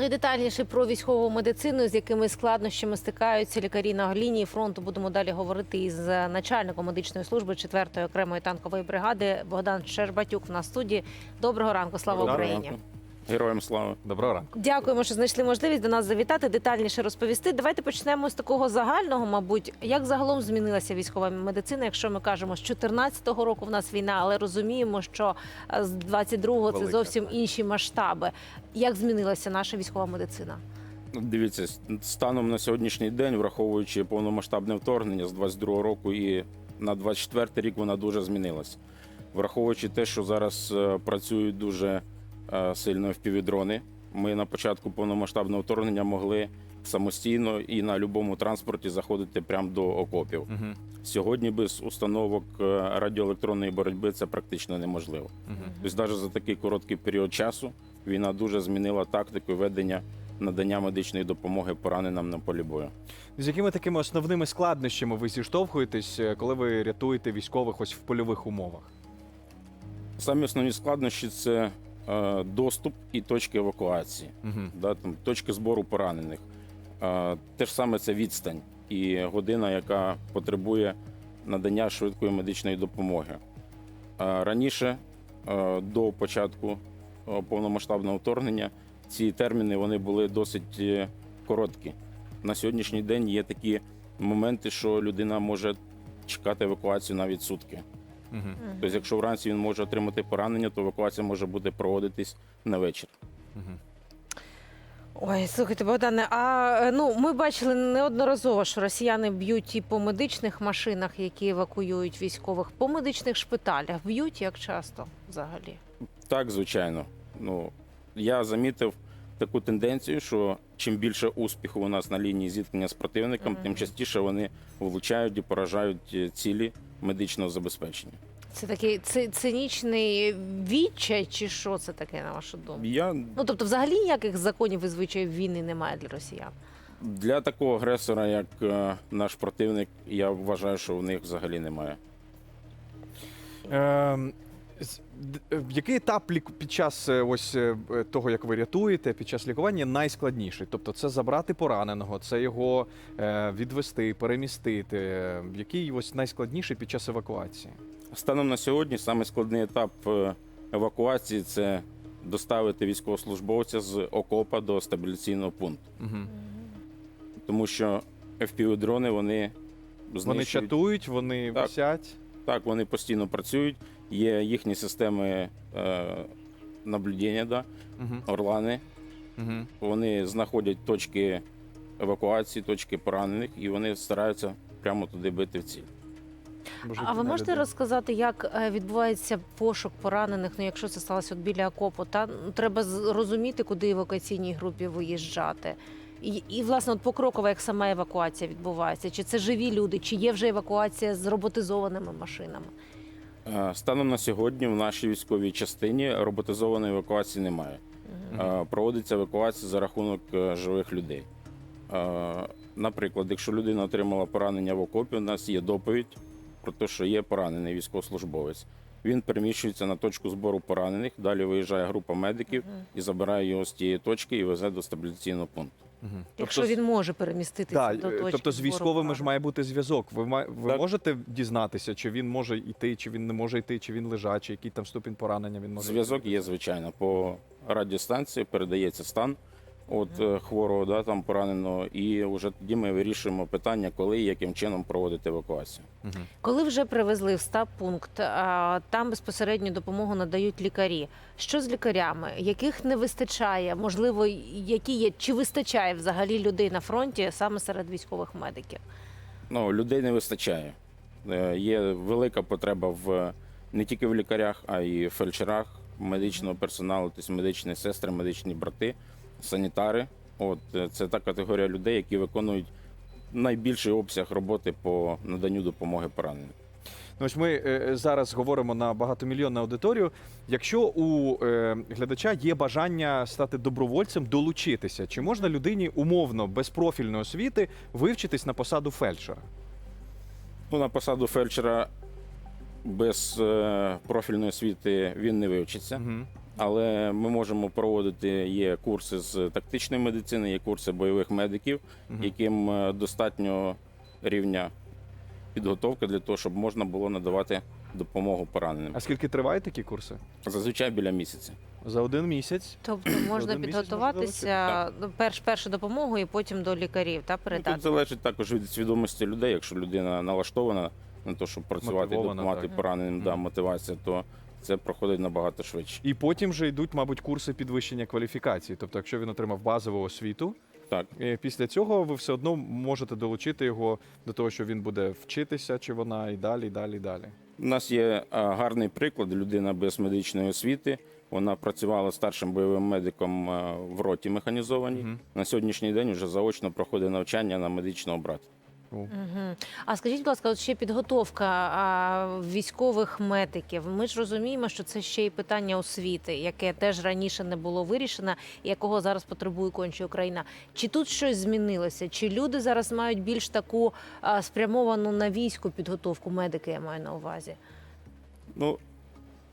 Ну і детальніше про військову медицину, з якими складнощами стикаються лікарі на лінії фронту. Будемо далі говорити із начальником медичної служби 4-ї окремої танкової бригади Богдан Щербатюк В нас студії. Доброго ранку, слава Доброго Україні! ранку. Героям слава. Доброго ранку. Дякуємо, що знайшли можливість до нас завітати, детальніше розповісти. Давайте почнемо з такого загального, мабуть, як загалом змінилася військова медицина, якщо ми кажемо, з 14-го року в нас війна, але розуміємо, що е, з 22-го це Велика, зовсім інші масштаби. Як змінилася наша військова медицина? Ну, Дивіться, станом на сьогоднішній день, враховуючи повномасштабне вторгнення з 22 року і на 24 рік вона дуже змінилася. Враховуючи те, що зараз е, працюють дуже сильно впівдрони, ми на початку повномасштабного вторгнення могли самостійно і на будь-якому транспорті заходити прямо до окопів. Угу. Сьогодні без установок е, радіоелектронної боротьби це практично неможливо. Угу. Тобто, навіть за такий короткий період часу війна дуже змінила тактику ведення надання медичної допомоги пораненим на полі бою. З якими такими основними складнощами ви зіштовхуєтесь, е, коли ви рятуєте військових ось в польових умовах? Самі основні складнощі це е, доступ і точки евакуації, Угу. да, там, точки збору поранених. Е, те ж саме це відстань і година, яка потребує надання швидкої медичної допомоги. Е, раніше, е, до початку е, повномасштабного вторгнення, ці терміни вони були досить е, короткі. На сьогоднішній день є такі моменти, що людина може чекати евакуацію навіть сутки. Угу. Тобто, якщо вранці він може отримати поранення, то евакуація може бути проводитись на вечір. Угу. Ой, слухайте, Богдане, а е, ну ми бачили неодноразово, що росіяни б'ють і по медичних машинах, які евакуюють військових, по медичних шпиталях. Б'ють як часто взагалі. Так, звичайно. Ну я замітив таку тенденцію, що чим більше успіху у нас на лінії зіткнення з противником, Мгм. тим частіше вони влучають і поражають е, цілі медичного забезпечення. Це такий ци- цинічний відчай, чи що це таке, на вашу думку? Я Ну тобто, взагалі ніяких законів і звичаїв війни немає для росіян. для такого агресора, як е, наш противник, я вважаю, що в них взагалі немає. Ем, е, який етап під час е, ось е, е, того, як ви рятуєте, під час лікування найскладніший? Тобто це забрати пораненого, це його е, відвести, перемістити. Е, Який ось найскладніший під час евакуації? Станом на сьогодні саме складний етап е, евакуації це доставити військовослужбовця з окопа до стабіляційного пункту. Угу. тому що FPV-дрони вони Вони чатують, вони Так. висять. Так, вони постійно працюють. Є їхні системи е, наблюдення, да, Угу. орлани. Угу. Вони знаходять точки евакуації, точки поранених, і вони стараються прямо туди бити в ціль. А ви можете розказати, як е, відбувається пошук поранених? Ну, якщо це сталося от біля окопу, та ну, треба зрозуміти, куди евакуаційній групі виїжджати. І, і власне, от покроково, як сама евакуація відбувається, чи це живі люди, чи є вже евакуація з роботизованими машинами? Е, Станом на сьогодні в нашій військовій частині роботизованої евакуації немає. Е, Проводиться евакуація за рахунок е, живих людей. Наприклад, якщо людина отримала поранення в окопі, у нас є доповідь про те, що є поранений військовослужбовець. Він переміщується на точку збору поранених. Далі виїжджає група медиків і забирає його з тієї точки і везе до стабіляційного пункту. Угу. Якщо він може переміститися Так, до точки тобто з військовими ж має бути зв'язок. Ви ви Так. можете дізнатися, чи він може йти, чи він не може йти, чи він лежачий, який там ступінь поранення він може Зв'язок є, звичайно. По радіостанції передається стан от е, хворого, да, там пораненого, і вже тоді ми вирішуємо питання, коли і яким чином проводити евакуацію. Коли вже привезли в стаб пункт, а, там безпосередньо допомогу надають лікарі. Що з лікарями? Яких не вистачає? Можливо, які є чи вистачає взагалі людей на фронті саме серед військових медиків? Ну, людей не вистачає. Е, Є велика потреба в не тільки в лікарях, а й в фельдшерах, медичного персоналу, тобто медичні сестри, медичні брати, санітари. От е, це та категорія людей, які виконують найбільший обсяг роботи по наданню допомоги пораненим. Ну, ось ми е, зараз говоримо на багатомільйонну аудиторію. Якщо у е, глядача є бажання стати добровольцем, долучитися, чи можна людині умовно без профільної освіти вивчитись на посаду фельдшера? Ну, на посаду фельдшера без е, профільної освіти він не вивчиться. Угу. Але ми можемо проводити є курси з тактичної медицини, є курси бойових медиків, яким е, достатньо рівня підготовки для того, щоб можна було надавати допомогу пораненим. А скільки тривають такі курси? Зазвичай біля місяця. За один місяць. Тобто можна Один підготуватися ну, перш першу допомогу і потім до лікарів та Ну, передати. тут залежить також від свідомості людей. Якщо людина налаштована на те, щоб працювати і допомагати так. пораненим, да, мотивація, то це проходить набагато швидше. І потім вже йдуть, мабуть, курси підвищення кваліфікації. Тобто, якщо він отримав базову освіту, Так. е, після цього ви все одно можете долучити його до того, що він буде вчитися, чи вона і далі, і далі, і далі. У нас є гарний приклад. Людина без медичної освіти. Вона працювала старшим бойовим медиком в роті механізованій. Мгм. На сьогоднішній день вже заочно проходить навчання на медичного брата. Угу. А скажіть, будь ласка, от ще підготовка а, військових медиків. Ми ж розуміємо, що це ще й питання освіти, яке теж раніше не було вирішено, і якого зараз потребує конче Україна. Чи тут щось змінилося? Чи люди зараз мають більш таку а, спрямовану на війську підготовку? Медики я маю на увазі. Ну,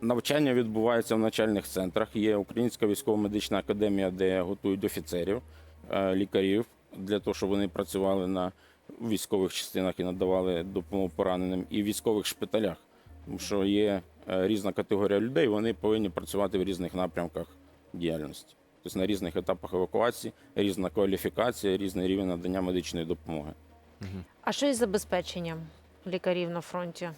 навчання відбувається в навчальних центрах. Є Українська військово-медична академія, де готують офіцерів, е, лікарів для того, щоб вони працювали на військових частинах і надавали допомогу пораненим, і в військових шпиталях. Тому що є е, різна категорія людей, вони повинні працювати в різних напрямках діяльності. Тобто на різних етапах евакуації, різна кваліфікація, різний рівень надання медичної допомоги. А що із забезпеченням лікарів на фронті?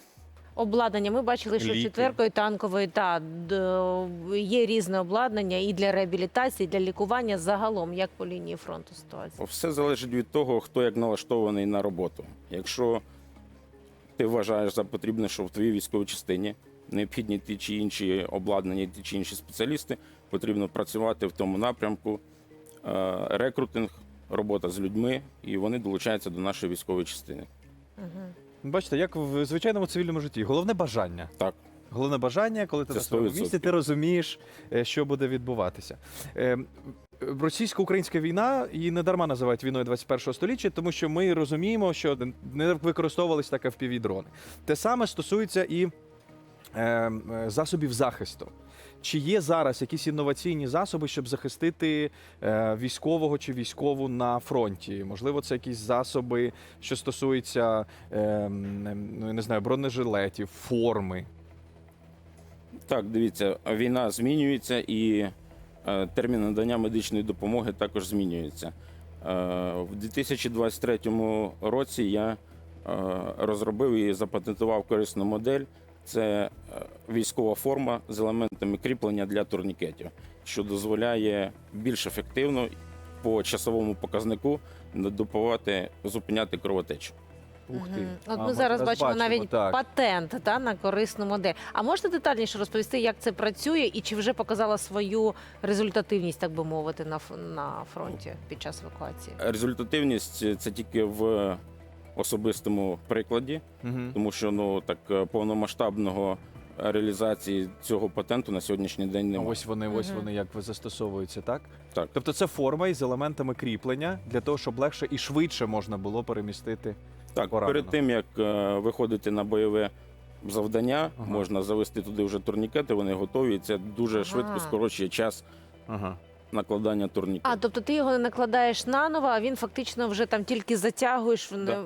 Обладнання. Ми бачили, що Ліки. четверкою танкової та є різне обладнання і для реабілітації, і для лікування загалом, як по лінії фронту ситуація. Все залежить від того, хто як налаштований на роботу. Якщо ти вважаєш за потрібне, що в твоїй військовій частині необхідні ті чи інші обладнання, ті чи інші спеціалісти, потрібно працювати в тому напрямку. Е, Рекрутинг, робота з людьми, і вони долучаються до нашої військової частини. Угу. Бачите, як в звичайному цивільному житті. Головне бажання. Так, Головне бажання, коли ти Це на своєму 100%. місці, ти розумієш, е, що буде відбуватися. Е, Російсько-українська війна її не дарма називають війною 21 століття, тому що ми розуміємо, що не використовувалися так FPV-дрони. Те саме стосується і е, е, засобів захисту. Чи є зараз якісь інноваційні засоби, щоб захистити е, військового чи військову на фронті? Можливо, це якісь засоби, що стосуються е, ну, не знаю, бронежилетів, форми. так, дивіться, війна змінюється і е, термін надання медичної допомоги також змінюється. В 2023 році я розробив і запатентував корисну модель. Це е, військова форма з елементами кріплення для турнікетів, що дозволяє більш ефективно по часовому показнику допомагати зупиняти кровотечу. Ух ти. От А, ми зараз бачимо, навіть так. патент та, на корисну модель. А можете детальніше розповісти, як це працює і чи вже показала свою результативність, так би мовити, на, на фронті під час евакуації? Результативність це тільки в особистому прикладі. Мгм. тому що ну так е, повномасштабного реалізації цього патенту на сьогоднішній день А немає. ось вони, ось вони як застосовуються, так? Так. Тобто це форма із елементами кріплення для того, щоб легше і швидше можна було перемістити. Так, поранено. перед тим як е, виходити на бойове завдання, Ага. можна завести туди вже турнікети. Вони готові. І це дуже Ага. швидко скорочує час Ага. Накладання турнікетів. А, тобто ти його не накладаєш наново, а він фактично вже там тільки затягуєш. в- Да.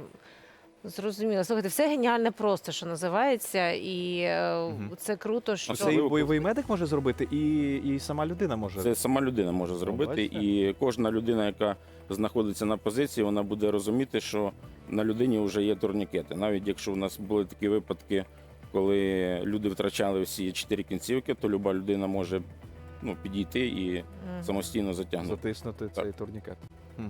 Зрозуміло. Слухайте, все геніальне просто, що називається, і е, Мгм. це круто, що Це і бойовий медик може зробити, і, і сама людина може. Це сама людина може зробити, бачите? і кожна людина, яка знаходиться на позиції, вона буде розуміти, що на людині вже є турнікети. Навіть якщо в нас були такі випадки, коли люди втрачали всі чотири кінцівки, то люба людина може ну, підійти і Мгм. самостійно затягнути. затиснути цей турнікет. Хм.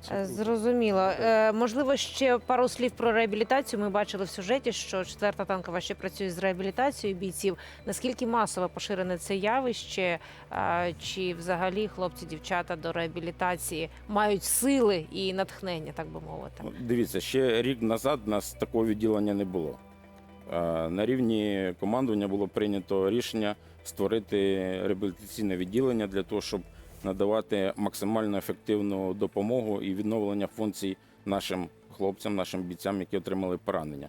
Це Е, круто. Зрозуміло. Е, можливо, ще пару слів про реабілітацію. Ми бачили в сюжеті, що четверта танкова ще працює з реабілітацією бійців. Наскільки масово поширене це явище? Е, чи взагалі хлопці, дівчата до реабілітації мають сили і натхнення, так би мовити? Ну, Дивіться, ще рік назад у нас такого відділення не було. Е, На рівні командування було прийнято рішення створити реабілітаційне відділення для того, щоб надавати максимально ефективну допомогу і відновлення функцій нашим хлопцям, нашим бійцям, які отримали поранення.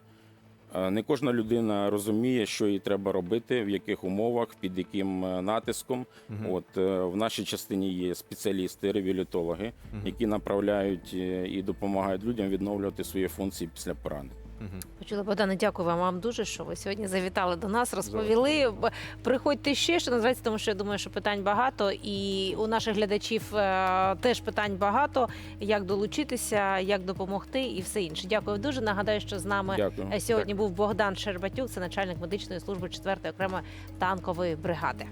Е, Не кожна людина розуміє, що їй треба робити, в яких умовах, під яким е, натиском. Мгм. От е, в нашій частині є спеціалісти, ревілітологи, Мгм. які направляють і допомагають людям відновлювати свої функції після поранень. Почули, Богдане, дякую вам, вам дуже, що ви сьогодні завітали до нас, розповіли. Приходьте ще, що називається, тому що я думаю, що питань багато, і у наших глядачів е, теж питань багато. Як долучитися, як допомогти і все інше. Дякую дуже. Нагадаю, що з нами Дякую. е, сьогодні був Богдан Щербатюк, це начальник медичної служби 4-ї окремої танкової бригади.